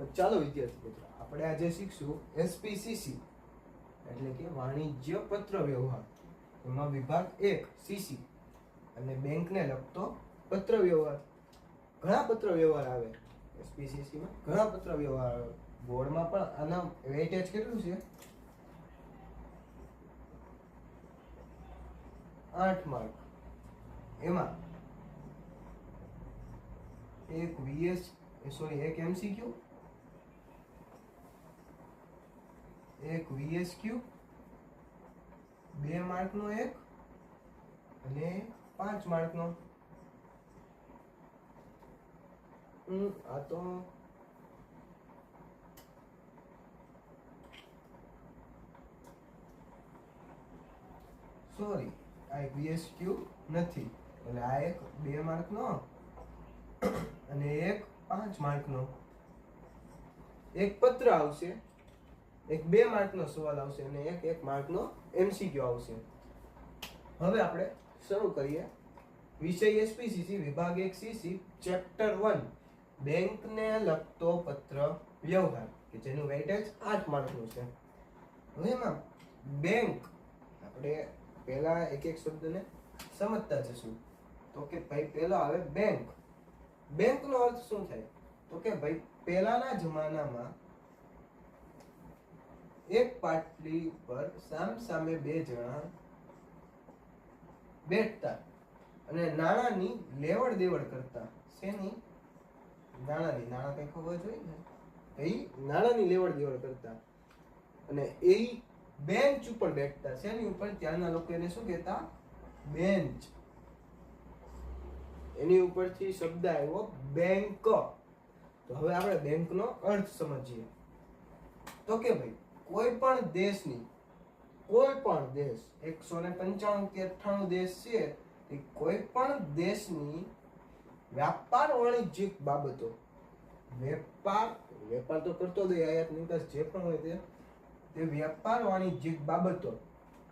તો ચાલો વિદ્યાર્થી મિત્રો, આપણે આજે શીખશું એસપીસીસી એટલે કે વાણિજ્ય પત્ર વ્યવહાર. એમાં વિભાગ એક સીસી અને બેંકને લગતો પત્ર વ્યવહાર. ઘણા પત્ર વ્યવહાર આવે એસપીસીસીમાં ઘણા પત્ર વ્યવહાર આવે. બોર્ડમાં પણ આના વેઇટેજ કેટલું છે? આઠ માર્ક. એમાં એક વીએસ સોરી એક એમસીક્યુ એક વીએસક્યુ બે માર્કનો એક અને પાંચ માર્કનો. આ તો સોરી, આ એક વીએસક્યુ નથી, એટલે આ એક બે માર્કનો અને એક પાંચ માર્કનો. એક પત્ર આવશે. એક બે માર્કનો સવાલ આવશે અને એક એક માર્કનો એમસીક્યુ આવશે. હવે આપણે શરૂ કરીએ. વિષય એસપીસીસી વિભાગ એક સીસી ચેપ્ટર વન બેંકને લગતો પત્ર વ્યવહાર, કે જેનું વેઇટેજ આઠ માર્કનું છે. હવે એમાં બેંક, આપણે પહેલા એક એક શબ્દને સમજતા જશું તો કે ભાઈ પહેલો આવે બેંક. બેંકનો અર્થ શું થાય? તો કે ભાઈ પહેલાના જમાનામાં એક પાટલી પર સામ સામે બે જણા બેઠતા અને નાણાંની લેવડ દેવડ કરતા. શેની? નાણાંની. નાણાં કઈ ખબર જોઈએ ને? એ નાણાંની લેવડ દેવડ કરતા. અને એ બેન્ચ ઉપર બેઠતા. શેની ઉપર? ત્યાંના લોકો એને શું કહેતા? બેન્ચ. એની ઉપરથી શબ્દ આવ્યો બેંક તો હવે આપણે બેંકનો અર્થ સમજીએ. તો કે ભાઈ કોઈ પણ દેશની, કોઈ પણ દેશ, એકસો ને પંચાણું કે અઠ્ઠાણું દેશ છે એ કોઈ પણ દેશની વ્યાપાર વાણિજ્યિક બાબતો, વેપાર વેપાર તો કરતો જ આયાત નિકાસ જે પણ હોય તે તે વ્યાપાર વાણિજ્યિક બાબતો,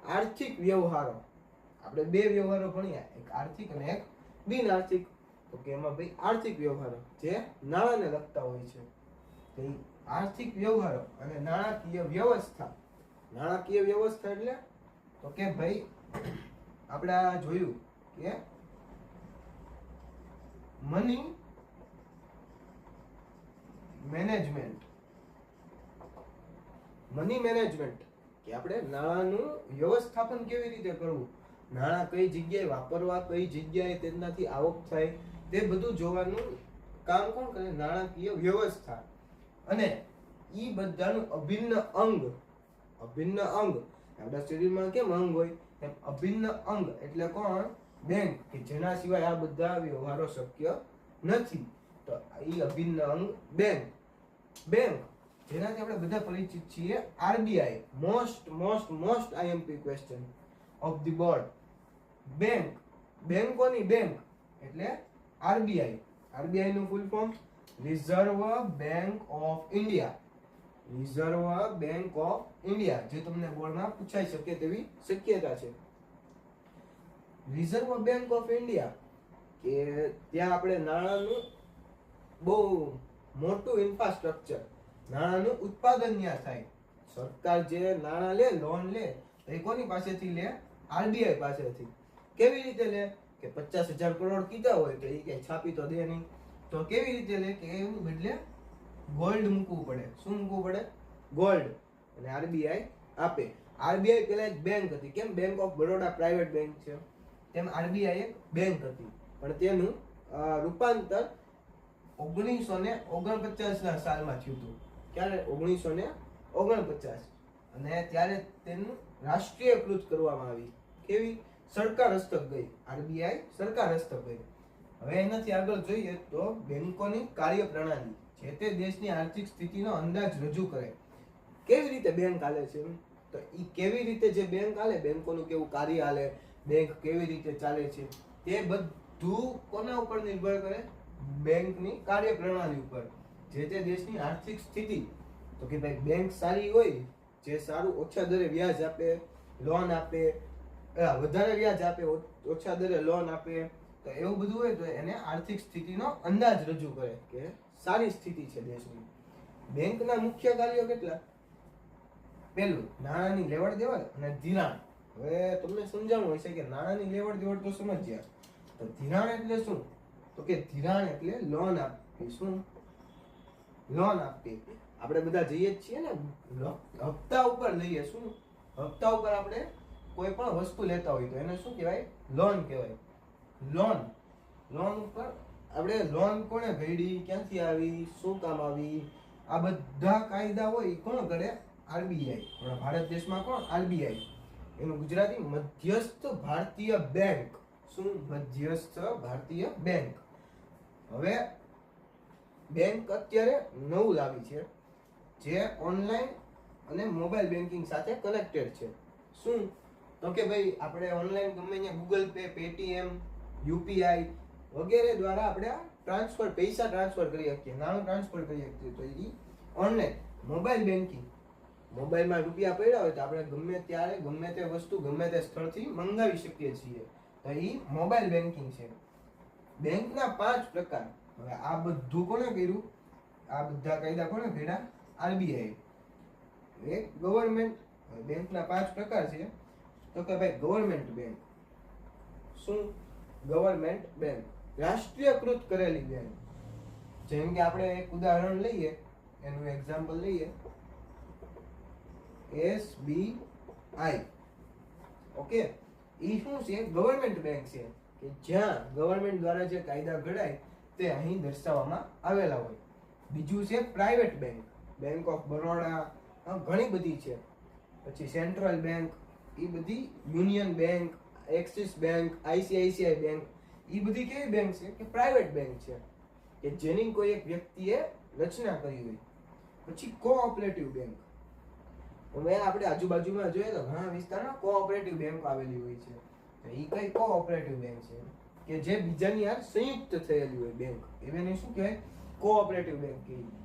આર્થિક વ્યવહારો, આપણે બે વ્યવહારો ભણ્યા, એક આર્થિક અને એક બિન આર્થિક તો કે એમાં ભાઈ આર્થિક વ્યવહારો જે નાણાંને લગતા હોય છે. આર્થિક વ્યવહારો અને નાણાકીય વ્યવસ્થા. નાણાકીય વ્યવસ્થા એટલે? તો કે ભાઈ, આપણે જોયું કે મની મેનેજમેન્ટ મની મેનેજમેન્ટ કે આપણે નાણાંનું વ્યવસ્થાપન કેવી રીતે કરવું? નાણાં કઈ જગ્યાએ વાપરવા, કઈ જગ્યાએ તેનાથી આવક થાય, તે બધું જોવાનું કામ કોણ કરે? નાણાકીય વ્યવસ્થા. અને એ બધાનું અભિન્ન અંગ અભિન્ન અંગ. આપણા શરીરમાં કેમ અંગ હોય? એમ અભિન્ન અંગ. એટલે કોણ? બેંક કે જેના સિવાય આ બધા વ્યવહારો શક્ય નથી. તો એ અભિન્ન અંગ બેંક બેંક જેનાથી આપણે બધા પરિચિત છીએ RBI. Most most most IMP question of the board bank બેંકોની બેંક એટલે આરબીઆઈ. આરબીઆઈ નું full form Reserve Bank of India. Reserve Bank of India, જે તમને બોર્ડમાં પૂછાઈ શકે તેવી શક્યતા છે. રિઝર્વ બેંક ઓફ ઇન્ડિયા, કે ત્યાં આપણે નાણાંનું બહુ મોટું ઇન્ફ્રાસ્ટ્રક્ચર, નાણાંનું ઉત્પાદન ત્યાં થાય. સરકાર જે નાણાં લે, લોન લે, તો એ કોની પાસેથી લે? આરબીઆઈ પાસેથી. કેવી રીતે લે? કે પચાસ હજાર કરોડ કીધા હોય તો એ કઈ છાપી તો દે નહીં. તો કેવી રીતે લે? કે એવું બદલે ગોલ્ડ મૂકવું પડે. શું મૂકવું પડે? ગોલ્ડ અને આરબીઆઈ આપે. આરબીઆઈ પેલા એક બેંક હતી. કેમ? Bank of Baroda private bank છે. તેમ આરબીઆઈ એક બેંક હતી. પણ તેનું રૂપાંતર ઓગણીસો ને ઓગણપચાસ ના સાલમાં થયું હતું. ક્યારે? ઓગણીસો ને ઓગણપચાસ. અને ત્યારે તેનું રાષ્ટ્રીયકૃત કરવામાં આવી. કેવી? સરકાર હસ્તક ગઈ. આરબીઆઈ સરકાર હસ્તક ગઈ. હવે એનાથી આગળ જોઈએ તો બેંકોની કાર્ય પ્રણાલી જે તે દેશની આર્થિક સ્થિતિનો અંદાજ રજૂ કરે. કેવી રીતે બેંક હાલે છે? તો એ કેવી રીતે જે બેંક હાલે, બેંકોનું કેવું કાર્ય હાલે, બેંક કેવી રીતે ચાલે છે, તે બધું કોના ઉપર નિર્ભર કરે? બેંકની કાર્ય પ્રણાલી ઉપર. જે તે દેશની આર્થિક સ્થિતિ, તો કે ભાઈ બેંક સારી હોય, જે સારું ઓછા દરે વ્યાજ આપે, લોન આપે વધારે વ્યાજ આપે ઓછા દરે લોન આપે તો એવું બધું હોય તો એને આર્થિક સ્થિતિનો અંદાજ રજૂ કરે કે સારી સ્થિતિ છે દેશની. બેંકના મુખ્ય કાર્યો કેટલા? પહેલું, નાણાંની લેવડ દેવડ અને ધિરાણ. હવે તમને સમજાવવું હશે કે નાણાંની લેવડ દેવડ તો સમજ્યા. તો ધિરાણ એટલે શું? તો કે ધિરાણ એટલે લોન આપવી. શું? લોન આપવી. આપણે બધા જઈએ જ છીએ ને હપ્તા ઉપર લઈએ. શું? હપ્તા ઉપર આપણે કોઈ પણ વસ્તુ લેતા હોય તો એને શું કહેવાય? લોન કહેવાય. લોન. લોન ઉપર આપણે લોન કોણે ભેડી ક્યાંથી આવી, શું કામ આવી, આ બધા કાયદા હોય એ કોણ કરે? આરબીઆઈ. આપણા ભારત દેશમાં કોણ? આરબીઆઈ. એનું ગુજરાતી મધ્યસ્થ ભારતીય બેંક. શું? મધ્યસ્થ ભારતીય બેંક. હવે બેંક અત્યારે નવું લાવી છે, જે ઓનલાઈન અને મોબાઈલ બેન્કિંગ સાથે કનેક્ટેડ છે. શું? તો કે ભાઈ, આપણે ઓનલાઈન ગમે ગૂગલ પે પેટીએમ યુપીઆઈ વગેરે દ્વારા આપણે ટ્રાન્સફર, પૈસા ટ્રાન્સફર કરી શકીએ, નાણું ટ્રાન્સફર કરી શકીએ. તો એ ઓનલાઈન મોબાઈલ બેન્કિંગ મોબાઈલમાં રૂપિયા પડ્યા હોય તો આપણે ગમે ત્યારે, ગમે તે વસ્તુ, ગમે તે સ્થળથી મંગાવી શકીએ છીએ. તો એ મોબાઈલ બેન્કિંગ છે. બેંકના પાંચ પ્રકાર. હવે આ બધું કોણે કર્યું? આ બધા કાયદા કોણે કર્યા? આરબીઆઈ. એક ગવર્મેન્ટ બેંકના પાંચ પ્રકાર છે. તો કે ભાઈ ગવર્મેન્ટ બેંક શું? ગવર્મેન્ટ બેંક, રાષ્ટ્રીયકૃત કરેલી બેંક. જેમ કે આપણે એક ઉદાહરણ લઈએ, એનું એક્ઝામ્પલ લઈએ. એસબીઆઈ ઓકે એ શું છે? ગવર્મેન્ટ બેંક છે. કે જ્યાં ગવર્મેન્ટ દ્વારા જે કાયદા ઘડાય, તે અહીં દર્શાવવામાં આવેલા હોય. બીજું છે private bank. Bank of Baroda ઘણી બધી છે. પછી સેન્ટ્રલ બેંક એ બધી Union Bank Axis Bank ICICI Bank એ બધી કેવી બેંક છે કે પ્રાઇવેટ બેંક છે. કે જેની કોઈ એક વ્યક્તિએ રચના કરી હોય. પછી કોઓપરેટિવ બેંક હવે આપણે આજુબાજુમાં જોઈએ તો ઘણા વિસ્તારમાં કોઓપરેટિવ બેંક આવેલી હોય છે. તો એ કઈ કોઓપરેટિવ બેંક છે? કે જે બીજાની યાર સંયુક્ત થયેલી હોય બેંક એને શું કહેવાય? કોઓપરેટિવ બેંક કહેવાય.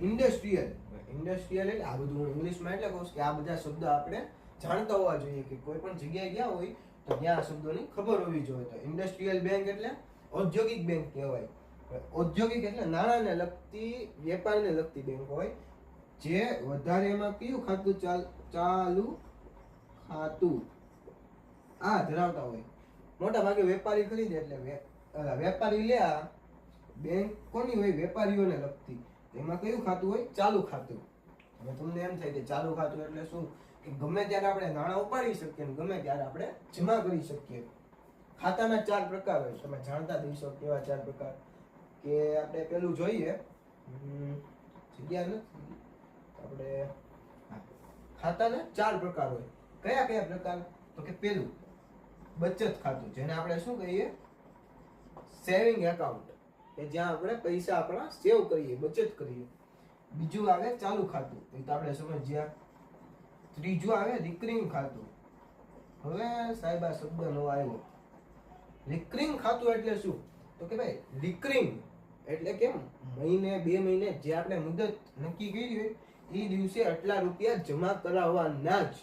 ઇન્ડસ્ટ્રીયલ ઇન્ડસ્ટ્રીયલ એટલે આ બધું હું ઇંગ્લિશમાં એટલે કહું કે આ બધા શબ્દ આપણે જાણતા હોવા જોઈએ કે કોઈ પણ જગ્યાએ ગયા હોય તો ત્યાં આ શબ્દોની ખબર હોવી જોઈએ. તો ઇન્ડસ્ટ્રીયલ બેંક એટલે ઔદ્યોગિક બેંક કહેવાય. ઔદ્યોગિક એટલે નાણાંને લગતી, વેપારને લગતી બેંક હોય જે વધારે એમાં કયું ખાતું ચાલ ખાતું? આ ધરાવતા હોય. મોટા ભાગે વેપારી ખરીદે એટલે વેપારી લે આ બેંક કોની હોય? વેપારીઓને લગતી. એમાં કયું ખાતું હોય? ચાલુ ખાતું. તમને એમ થાય કે ચાલુ ખાતું એટલે શું? ગમે ત્યારે આપણે નાણાં ઉપાડી શકીએ ગમે ત્યારે આપણે જમા કરી શકીએ. ખાતાના ચાર પ્રકાર હોય તમે જાણતા દઈશો કેવા ચાર પ્રકાર? કે આપણે પેલું જોઈએ. જગ્યા નથી. આપણે. ખાતાના ચાર પ્રકાર હોય. કયા કયા પ્રકાર? તો કે પેલું, બચત ખાતું, જેને આપણે શું કહીએ? સેવિંગ એકાઉન્ટ, કે જ્યાં આપણે પૈસા આપણા સેવ કરીએ, બચત કરીએ. બીજું આવે ચાલુ ખાતું. એ તો આપણે સમજ્યા. ત્રીજું આવે રિકરિંગ ખાતું. હવે સાહેબ આ શબ્દ નવો આવ્યો. રિકરિંગ ખાતું એટલે શું? તો કે ભાઈ, રિકરિંગ એટલે કેમ? મહિને, બે મહિને જે આપણે મુદત નક્કી કરી હોય એ દિવસે આટલા રૂપિયા જમા કરાવવાના જ.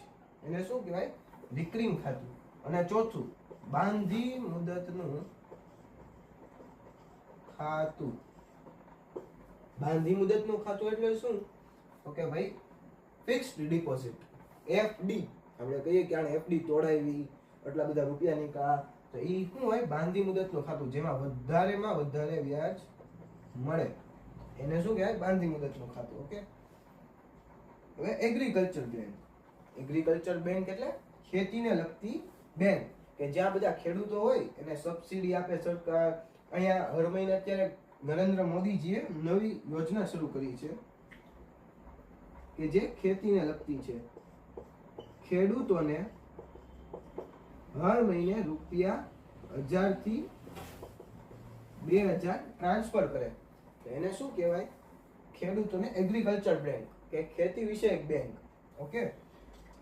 એને શું કહેવાય? રિકરિંગ ખાતું. અને ચોથું, બાંધી મુદતનું ખાતું. બાંધી મુદતનું ખાતું એટલે શું? તો કે ભાઈ ફિક્સ્ડ ડિપોઝિટ એફડી આપણે કહીએ કે આને એફડી તોડાવી, આટલા બધા રૂપિયા નીકળ્યા તો એ શું હોય? બાંધી મુદતનું ખાતું, જેમાં વધારેમાં વધારે વ્યાજ મળે. એને શું કહેવાય? બાંધી મુદતનું ખાતું, ઓકે? હવે એગ્રીકલ્ચર બેંક એગ્રીકલ્ચર બેંક એટલે ખેતીને લગતી બેંક કે જ્યાં બધા ખેડૂતો હોય, એને સબસિડી આપે સરકાર. અહીંયા હર મહિને અત્યારે નરેન્દ્ર મોદીજીએ નવી યોજના શરૂ કરી છે, કે જે ખેતીને લગતી છે. ખેડૂતોને હર મહિને રૂપિયા હજારથી બે હજાર ટ્રાન્સફર કરે. એને શું કહેવાય? ખેડૂતોને એગ્રીકલ્ચર બેંક કે ખેતી વિષયક બેંક ઓકે?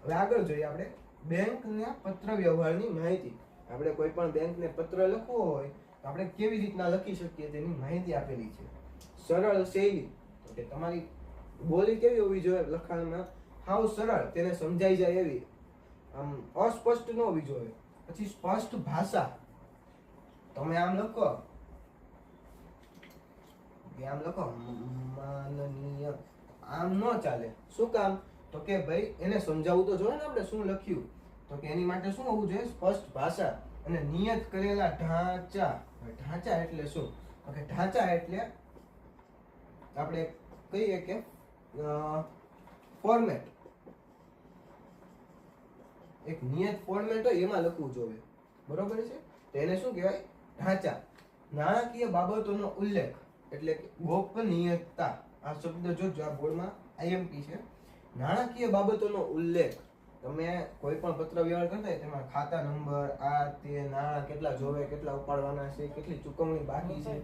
હવે આગળ જોઈએ આપણે બેંકના પત્ર વ્યવહારની માહિતી. આપણે કોઈ પણ બેંકને પત્ર લખવો હોય, તો આપણે કેવી રીતના લખી શકીએ તેની માહિતી આપેલી છે. સરળ શૈલી. કે તમારી બોલી કેવી હોવી જોઈએ? લખાણમાં હાવ સરળ, તેને સમજાઈ જાય એવી. આમ અસ્પષ્ટ ન હોવી જોઈએ. પછી સ્પષ્ટ ભાષા. તમે આમ લખો. આમ લખો. માનનીય. આમ ન ચાલે. શું કામ? તો કે ભાઈ, એને સમજાવવું તો જોઈએ ને આપણે શું લખ્યું? તો કે એની માટે શું હોવું જોઈએ? સ્પષ્ટ ભાષા. અને નિયત કરેલા ઢાંચા. ઢાંચા એટલે શું? તો કે ઢાંચા એટલે આપણે કહીએ કે ફોર્મેટ એક નિયત ફોર્મેટ હોય એમાં લખવું જોઈએ. બરોબર છે? તો એને શું કહેવાય? ઢાંચા. નાણાકીય બાબતોનો ઉલ્લેખ એટલે ગોપનીયતા. આ શબ્દ જોજો આ બોર્ડમાં આઈએમપી છે. નાણાકીય બાબતોનો ઉલ્લેખ. તમે કોઈ પણ પત્ર વ્યવહાર કરતા તેમાં ખાતા નંબર, આ તે નાણાં કેટલા જોવે, કેટલા ઉપાડવાના છે, કેટલી ચૂકવણી બાકી છે,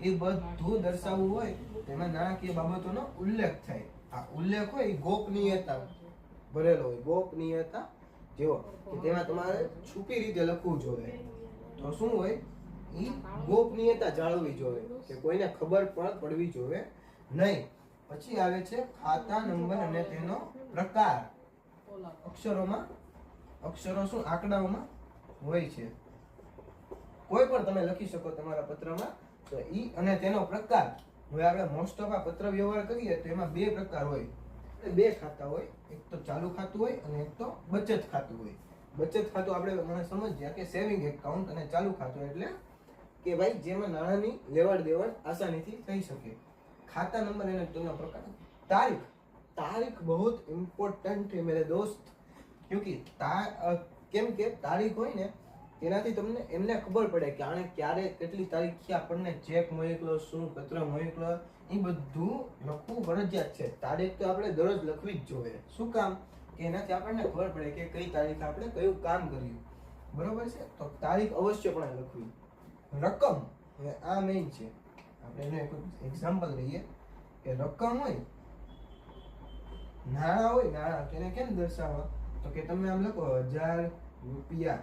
એ બધું દર્શાવવું હોય તેમાં નાણાકીય બાબતોનો ઉલ્લેખ થાય. આ ઉલ્લેખ હોય એ ગોપનીયતા ભરેલો હોય. ગોપનીયતા જેવો કે તેમાં તમારે છુપી રીતે લખવું જોઈએ. તો શું હોય? ઈ ગોપનીયતા જાળવવી જોઈએ, કે કોઈને ખબર પણ પડવી જોઈએ નહીં. પછી આવે છે ખાતા નંબર અને તેનો પ્રકાર. અક્ષરોમાં, અક્ષરો શું? આંકડાઓમાં હોય છે. કોઈ પણ તમે લખી શકો તમારા પત્રમાં. તો ઈ અને તેનો પ્રકાર. હવે આપણે મોસ્ટ ઓફ આ પત્ર વ્યવહાર કરીએ તો એમાં બે પ્રકાર હોય. બે ખાતા હોય. એક તો ચાલુ ખાતું હોય અને એક તો બચત ખાતું હોય. બચત ખાતું આપણે હમણાં સમજ્યા કે સેવિંગ એકાઉન્ટ અને ચાલુ ખાતું એટલે કે ભાઈ જેમાં નાણાંની લેવડ દેવડ આસાનીથી થઈ શકે. ખાતા નંબર એને તેનો પ્રકાર. તારીખ. તારીખ બહુ ઇમ્પોર્ટન્ટ મેરે દોસ્ત. ક્યુંકિ તા કેમ કે તારીખ હોય ને, તેનાથી તમને એમને ખબર પડે કે આણે ક્યારે કેટલી તારીખ આપણને ચેક મોકલો, શું પત્ર મોકલો એ બધું લખવું ફરજિયાત છે. તારીખ તો આપણે દરરોજ લખવી જ જોઈએ. શું કામ? કે એનાથી આપણને ખબર પડે કે કઈ તારીખે આપણે કયું કામ કર્યું. બરોબર છે? તો તારીખ અવશ્યપણે લખવી. રકમ, હવે આ મેઇન છે. આપણે એનું એક એક્ઝામ્પલ લઈએ. કે રકમ હોય, નાણાં હોય, નાણાં તેને કેમ દર્શાવવા? તો કે તમે આમ લખો, હજાર રૂપિયા.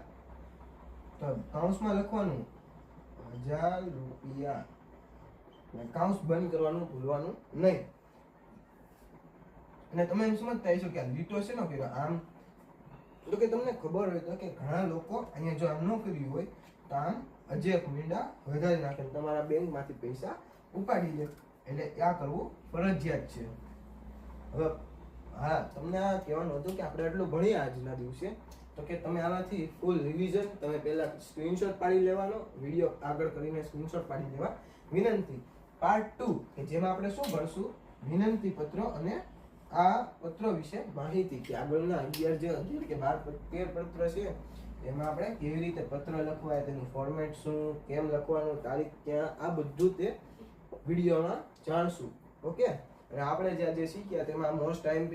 તો કાઉન્સમાં લખવાનું, હજાર રૂપિયા. કાઉન્સ બંધ કરવાનું, ભૂલવાનું નહીં. અને તમે એમ સમજતા હશો કે આ લીટો છે ને કર્યો આમ, તો કે તમને ખબર હોય તો કે ઘણા લોકો અહીંયા જો આમ ન કર્યું હોય, તો આમ અજેક મીંડા વધારી નાખે તમારા બેંકમાંથી પૈસા ઉપાડી લે. એટલે આ કરવું ફરજિયાત છે. હવે, હા, તમને આ કહેવાનું હતું કે આપણે આટલું ભણ્યા આજના દિવસે, તો કે તમે આનાથી ફૂલ રિવિઝન તમે પહેલાં સ્ક્રીનશોટ પાડી લેવાનો વીડિયો આગળ કરીને સ્ક્રીનશોટ પાડી લેવા વિનંતી. પાર્ટ ટુ કે જેમાં આપણે શું ભણશું? વિનંતી પત્રો અને આ પત્રો વિશે માહિતી. કે આગળના અગિયાર જે અગિયાર કે બાર તેર પત્ર છે, એમાં આપણે કેવી રીતે પત્ર લખવાય, તેનું ફોર્મેટ શું, કેમ લખવાનું, તારીખ ક્યાં, આ બધું તે વિડીયોમાં જાણશું. ઓકે અને આપણે જે આજે શીખ્યા તેમાં મોસ્ટ ટાઈમ